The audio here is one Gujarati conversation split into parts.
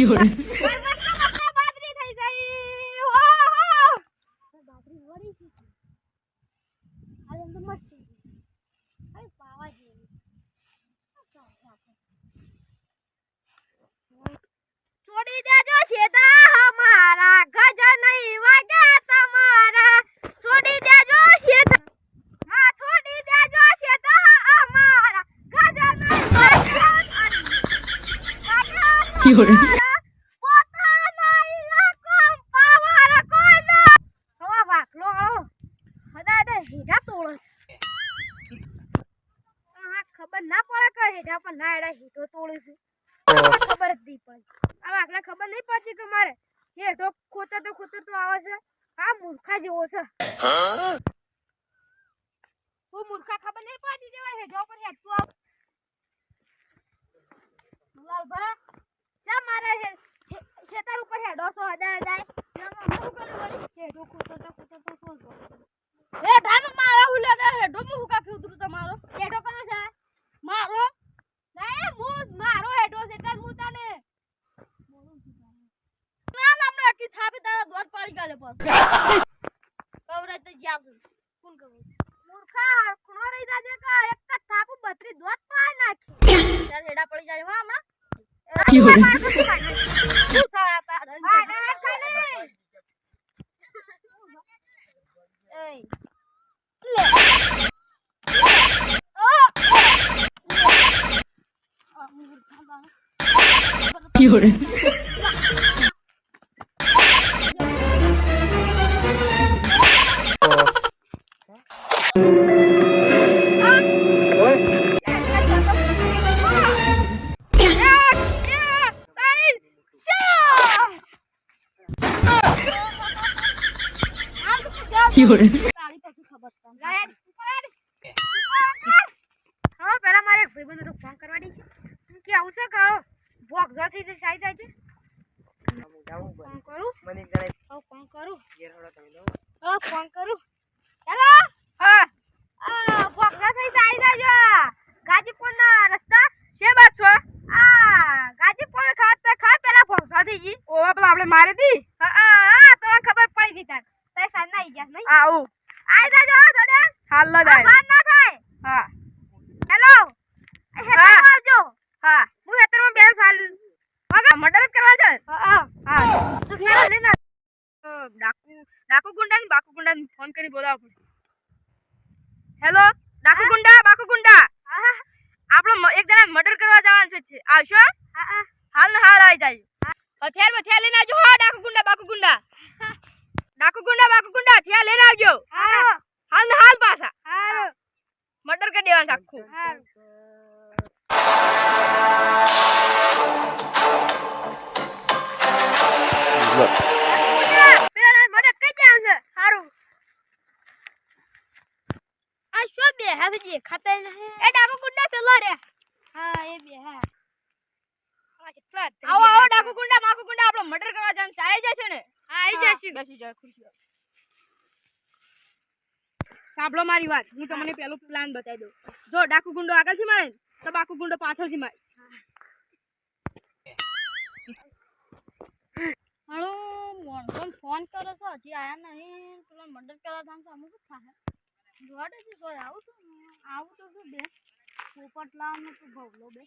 有人，મારે મસ્ત કપડા તોળો આ ખબર ના પડે કે હેઠા પણ ના એડા હેઠો તોડે ખબર જ નહીં આ વાકલા ખબર નહીં પડતી કે મારે હેઠો ખોતર તો ખોતર તો આવે છે આ મૂર્ખા જેવો છે હું મૂર્ખા ખબર નહીં પડતી જેવા હેઠો પર હેઠતું આવ જા મારા હે હે- ખેતર ઉપર હેડો છો હદા હદાય શું કરું વળી હેઠો ખોતર તો ખોતર તો ખોતર એ ધામ મારા હુલે ને હેડો મુ હુકા ફીઉતરું તમારો? હેડો કરો છે મારો? ના, હું મારો હેડો છે, એટલે હું તને ના ના આપણે આખી થાપી તારા દોત પાડી ગાલે તો મૂર્ખા રહી જાજે કા, એક જ બત્રી દોત પાડી નાખી. હેડા પડી જાય. હો, હમણાં? 有人，શું થાય কি করে હા, પેલા મારે એક ભાઈબંધ ફોન કરવા દે કે આવશે કાળો ભોગ જતી સાઈ જાય છે. આવું. આઈ જાજો થોડે હાલ લ જાય વાત ના થાય. હા. હેલો. હેતર આવજો. હા. હું હેતરમાં બેસ હાલ. મગર મર્ડર જ કરવા છે. હા હા. તું લઈને ડાકુ ડાકુ ગુંડા ને બાકુ ગુંડા ફોન કરી બોલાવો હેલો. ડાકુ ગુંડા બાકુ ગુંડા. આપણો એક જણા મર્ડર કરવા જવાનું છે. આવશો? હાલ ને હાલ આવી જાય. હથિયાર બથિયાર લઈને આવજો. હા ડાકુ ગુંડા બાકુ ગુંડા. ડાકુ બાકુકુંડા હથિયાર લઈને આવજો. હાલ. ને હાલ પાછા. મર્ડર કરી દેવાનું આખું. આપડે મર્ડર કઈ જવાનું છે. સારું આ શું બે હે છે ખાતા એ ડાકુ ગુંડા પેલો રે. હા એ બે હે. આવો આવો ડાકુ ગુંડા માકુ ગુંડા આપણો મર્ડર કરવા જવાનું છે આવી જશે ને. આવી જશે. બેસી જા ખુરશી સાંભળો મારી વાત. હું તમને પેલો પ્લાન બતાવી દઉં. જો ડાકુ ગુંડો આગળથી મારે તો બાકુ ગુંડો પાછળથી મારે હાલો મોણસો ફોન કરે છે હજી આયા નહીં. પેલો મર્ડર કરવા ધામ છે શું થાય જોડે છે સોય આવું તો આવું તો શું બે? પોપટલા ને તું ભવલો બે?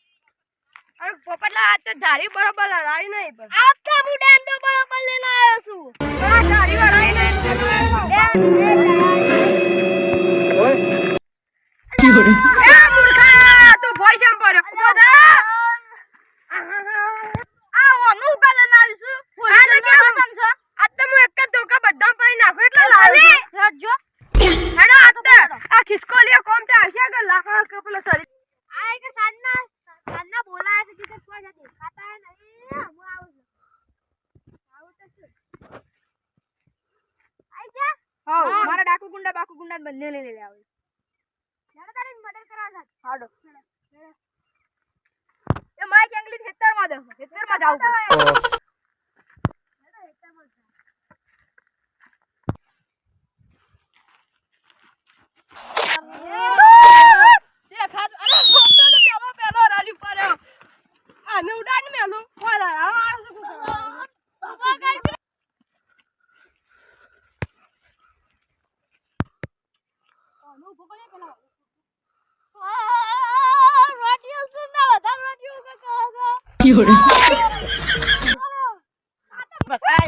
અરે પોપટલા આ તો ધારી બરોબર હરાવી નહીં પણ. આ તો હું બરોબર. લઈને આવ્યો છું. આ સાંજના બોલાય છે કે કોઈ જતી ખાતા હે નહીં. હું આવું હા. મારા ડાકુ ગુંડા બાકુ ગુંડા બંને લઈને આવે તારી મદદ કરવા હાડો એ માય જંગલી ખેતરમાં દે ખેતરમાં જાવ આને ઉડાડ છો 有人，બસાય